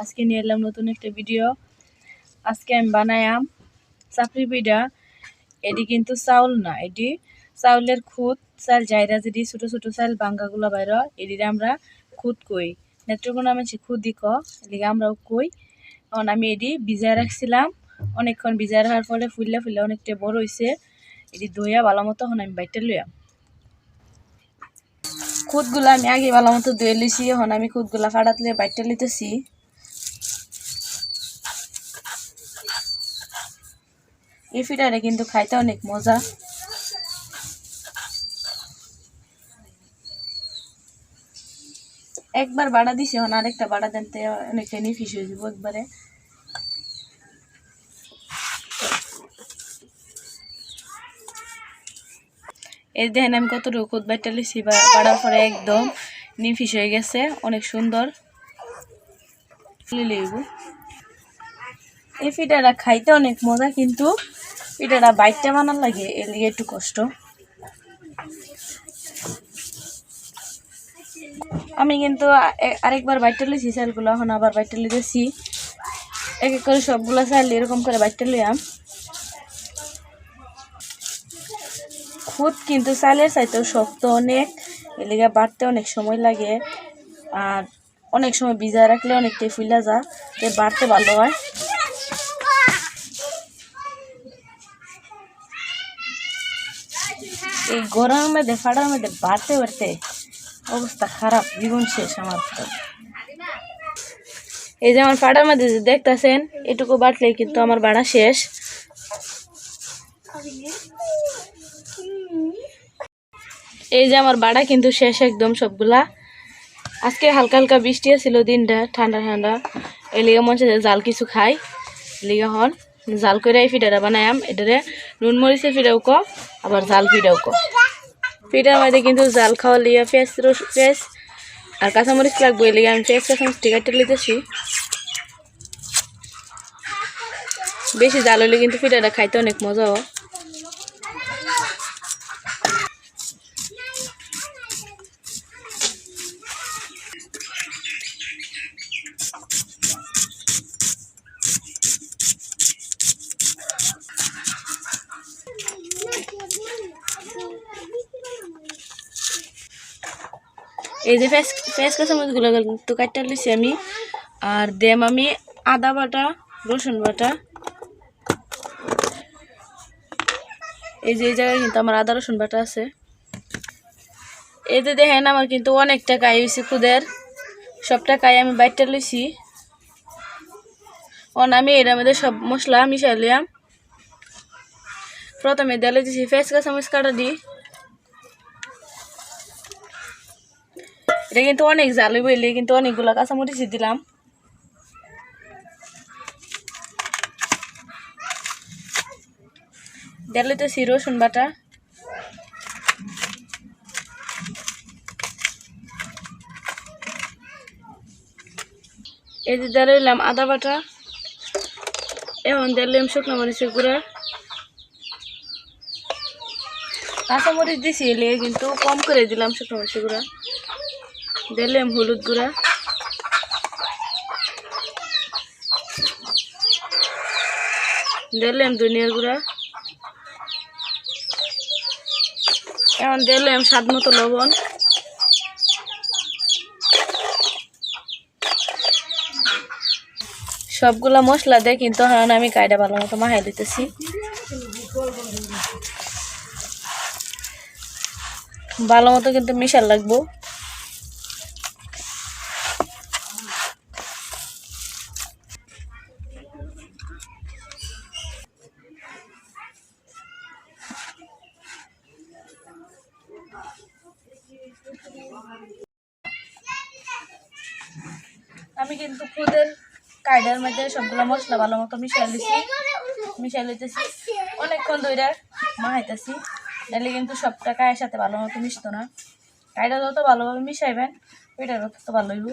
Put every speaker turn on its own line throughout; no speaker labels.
আজকে নিয়ে এলাম নতুন একটা ভিডিও আজকে আমি বানায়াম চাপড়ি পিঠা এটি কিন্তু চাউল না, এটি চাউলের খুদ চাল জায়রা যেটি ছোট ছোট চাল বাঙ্গাগুলো বাইর, এটির আমরা খুদ কই। নেত্রকোনা মানুষ খুদি ক এদিকে আমরাও কই। এখন আমি এটি ভিজায় রাখছিলাম। অনেকক্ষণ ভিজায় রাখার ফলে ফুললে ফুললে অনেকটা বড় হয়েছে এটি দইয়া ভালো মতো এখন আমি বাইটটা লইয়া খুদগুলো আমি আগে ভালো মতো ধুয়ে লিছি এখন আমি খুদগুলা ফাটাতলে বাইটটা লিতেছি এই ফিটারে কিন্তু খাইতে অনেক মজা। একবার বাড়া দিছি, এখন আরেকটা বাড়া দেনতে অনেকটা নিফিস হয়ে যাব একবারে। এই দেখেন আমি কতটুকু খুদ বাইটা লিছি বাড়ার পরে একদম নিফিস হয়ে গেছে, অনেক সুন্দর। এই পিঠাটা খাইতে অনেক মজা, কিন্তু পিঠাটা বাইটটা বানার লাগে, এর লিগে একটু কষ্ট। আমি কিন্তু আরেকবার বাইটটা লিছি চালগুলো এখন আবার বাইটটা লিতেছি এক এক করে সবগুলো চাল এরকম করে বাইটটা লিয়াম খুদ কিন্তু চালের চাইতেও শক্ত অনেক এলিগা বাড়তে অনেক সময় লাগে। আর অনেক সময় ভিজা রাখলে অনেকটাই ফুলা যা বাড়তে ভালো হয়। এই গরমের মধ্যে ফাটার মধ্যে বাড়তে বাড়তে অবস্থা খারাপ, জীবন শেষ আমার এই যে আমার ফাটার মধ্যে যে দেখতেছেন, এটুকু বাড়লে কিন্তু আমার বাড়া শেষ। এই যে আমার বাড়া কিন্তু শেষ একদম সবগুলা। আজকে হালকা হালকা বৃষ্টি ছিল দিনটা, ঠান্ডা ঠান্ডা। এই লিগে মনে জাল কিছু খাই। লিগে হন। জাল করে এই ফিডাটা বানায়াম, এটারে নুন মরিচে ফিটাও ক, আবার জাল ফিটাও ক। ফিটার মধ্যে কিন্তু জাল খাওয়া লিয়া রস পেঁয়াজ আর কাঁচামরিচ লাগবে এই লিগে আমি পেঁয়াজ কাঁচামরিচ টিকাটা লিতেছি বেশি জাল হলে কিন্তু ফিটাটা খাইতে অনেক মজা হয়। এই যে ফেস ফেস কাঁচামরিচগুলো তো কাটতে লিছি আমি। আর দেম আমি আদা বাটা, রসুন বাটা। এই যে এই জায়গায় কিন্তু আমার আদা, রসুন বাটা আছে। এই যে দেখেন, আমার কিন্তু অনেক টাকাই হয়েছে খুদের। সব টাকাই আমি বাইরটা লইছি। অন, আমি এর মধ্যে সব মশলা মিশাই লিয়াম প্রথমে দেলে দিছি ফেস কাঁচামরিচ কাটা দিই এটা কিন্তু অনেক জাল বইলে কিন্তু অনেকগুলো কাঁচামরিচ দিলাম। দিলে তো সি রসুন বাটা। এই যে দিলাম আদা বাটা। এখন দিলাম শুকনো মরিচের গুঁড়া। কাঁচামরিচ দিছি, এলে কিন্তু কম করে দিলাম শুকনো মরিচের গুঁড়া। দিলাম হলুদ গুঁড়া। দিলাম ধনিয়ার গুঁড়া। এখন দিলাম স্বাদ মতো লবণ। সবগুলা মশলা দেয় কিন্তু এখন আমি কায়দা ভালো মতো মাহাই দিতেছি। ভালো মতো কিন্তু মিশাল লাগবো। আমি কিন্তু খুদের কায়দার মধ্যে সবগুলো মশলা ভালো মতো মিশাই লিছি মিশাই লইতেছি। অনেকক্ষণ ধরে মাহাইতেছি তাহলে কিন্তু সবটা কায়ের সাথে ভালো মতো মিশতো না। কায়দা যত ভালোভাবে মিশাইবেন ওইটার তত ভালো হইব।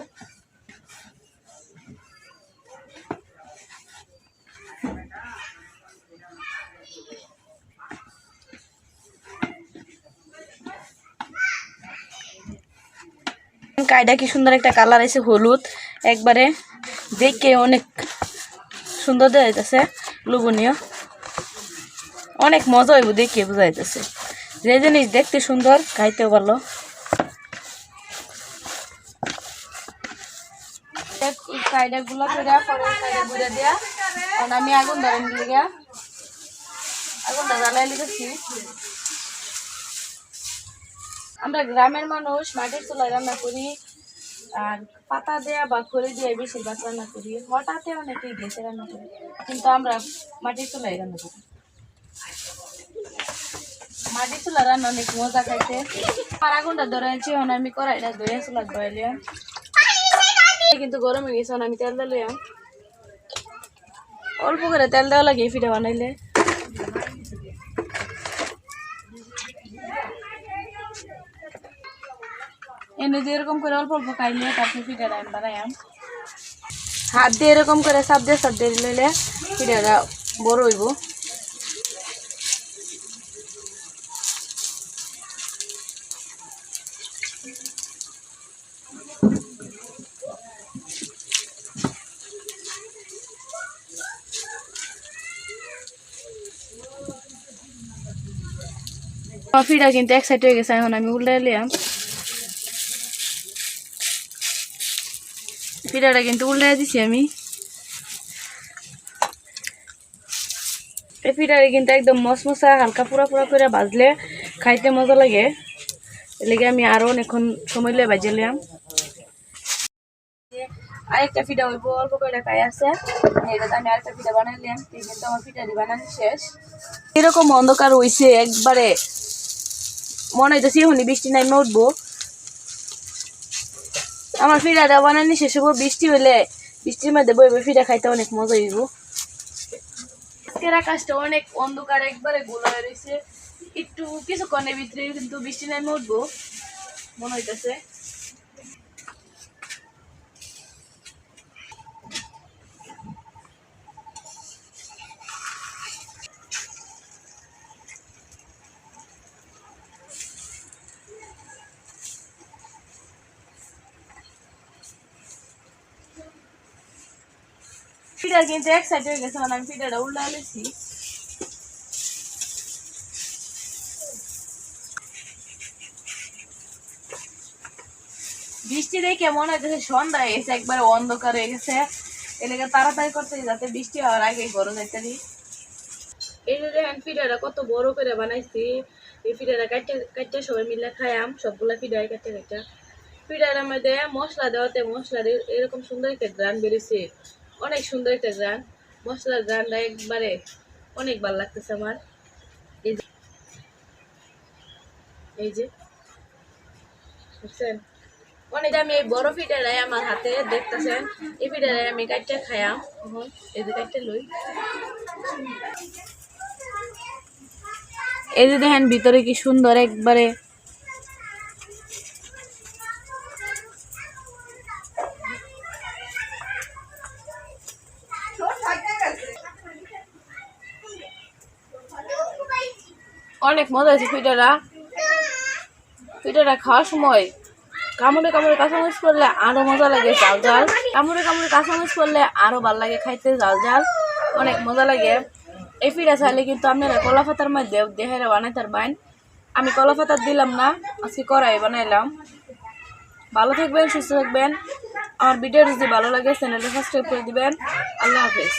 কায়দা কি সুন্দর একটা কালার আছে হলুদ। একবারে দেখে অনেক সুন্দর দেখা যাইতেছে লোভনীয়। অনেক মজা হইব দেখে বোঝা যাইতেছে যে জিনিস দেখতে সুন্দর, খাইতেও ভালো। সাইডে সাইডে কারণ আমি আগুন আমরা গ্রামের মানুষ, মাটির চুলায় রান্না করি। আর পাতা দেয়া বা খড়ি দিয়ে বেশিরভাগ রান্না করি। হঠাৎ অনেকেই গ্যাসে রান্না করি। কিন্তু আমরা মাটির চুলায় রান্না করি। মাটির চুলা রান্না অনেক মজা খাইতে। আর আগুনটা ধরেছি এখন আমি কড়াইটা ধরে চুলা ধরাইলাম কিন্তু গরম হয়ে গেছে আমি তেল দিলাম অল্প করে তেল দেওয়া লাগে ফিটা বানাইলে। এনে দিয়ে এরকম করে অল্প অল্প খাইলে তারপর পিঠাটা আমি বানাইম হাত দিয়ে এরকম করে সাপ দিয়ে সাপ দিয়ে লইলে পিঠাটা বড় হইব। কফিটা কিন্তু এক সাইড হয়ে গেছে এখন আমি উল্টে নিলাম পিঠাটা কিন্তু উল্টে দিছি আমি। এই পিঠাটা কিন্তু একদম মশমশা হালকা পুরা পুরা করে ভাজলে খাইতে মজা লাগে। এলাকে আমি আরও অনেকক্ষণ সময় লিয়ে ভাজিয়ে নিলাম আরেকটা পিঠা হইব, অল্প করে খাই আছে। আমি আরেকটা পিঠা বানাই নিলাম কিন্তু আমার পিঠাটি বানানো শেষ। এরকম অন্ধকার হইছে, একবারে মনে হইতেছে এখনই বৃষ্টি নাইমে উঠবো। আমার ফিরাটা বানানি শেষ হব বৃষ্টি হলে বৃষ্টির মধ্যে বই বই ফিরা খাইতে অনেক মজা হইব। আকাশটা অনেক অন্ধকার, একবারে গোলা রয়েছে একটু কিছুক্ষণের ভিতরে কিন্তু বৃষ্টি নামে উঠবো, মনে হইতেছে। পিঠার কিন্তু এক সাইড হয়ে গেছে মানে আমি পিঠাটা উল্টা আলেছি বৃষ্টি দেখে মনে হচ্ছে সন্ধ্যা গেছে, একবারে অন্ধকার হয়ে গেছে। এলাকা তাড়াতাড়ি করতে যাতে বৃষ্টি হওয়ার আগে গরম যাইতে এই যে দেখেন কত বড় করে বানাইছি। এই পিঠাটা কাটতে কাটতে সবাই মিলে খায়াম, সবগুলা পিঠাই কাটতে কাটতে। পিঠাটার মধ্যে মশলা দেওয়াতে মশলা এরকম সুন্দর একটা গ্রান বেরিয়েছে। অনেক সুন্দর একটা গ্রান মশলার গ্রানটা একবারে অনেক ভালো লাগতেছে আমার। এই যে এই যে অনেক আমি এই বড় পিঠাটাই আমার হাতে দেখতেছেন, এই পিঠাটাই আমি কাটতে খায়াম এই যে কাটতে লই। এই যে দেখেন ভিতরে কি সুন্দর একবারে অনেক মজা হয়েছে পিঠাটা পিঠাটা খাওয়ার সময় কামড়ে কামড়ে কাঁচামরিচ করলে আরও মজা লাগে জাল জাল কামড়ে কামড়ে কাঁচামরিচ করলে আরও ভালো লাগে খাইতে জাল জাল অনেক মজা লাগে। এই পিঠা চাইলে কিন্তু আপনারা কলা পাতার মধ্যে দেহেরা বানাইতে পারবেন আমি কলা পাতার দিলাম না, আজকে কড়াই বানাইলাম। ভালো থাকবেন, সুস্থ থাকবেন। আমার ভিডিও যদি ভালো লাগে, চ্যানেলটা সাবস্ক্রাইব করে দিবেন। আল্লাহ হাফেজ।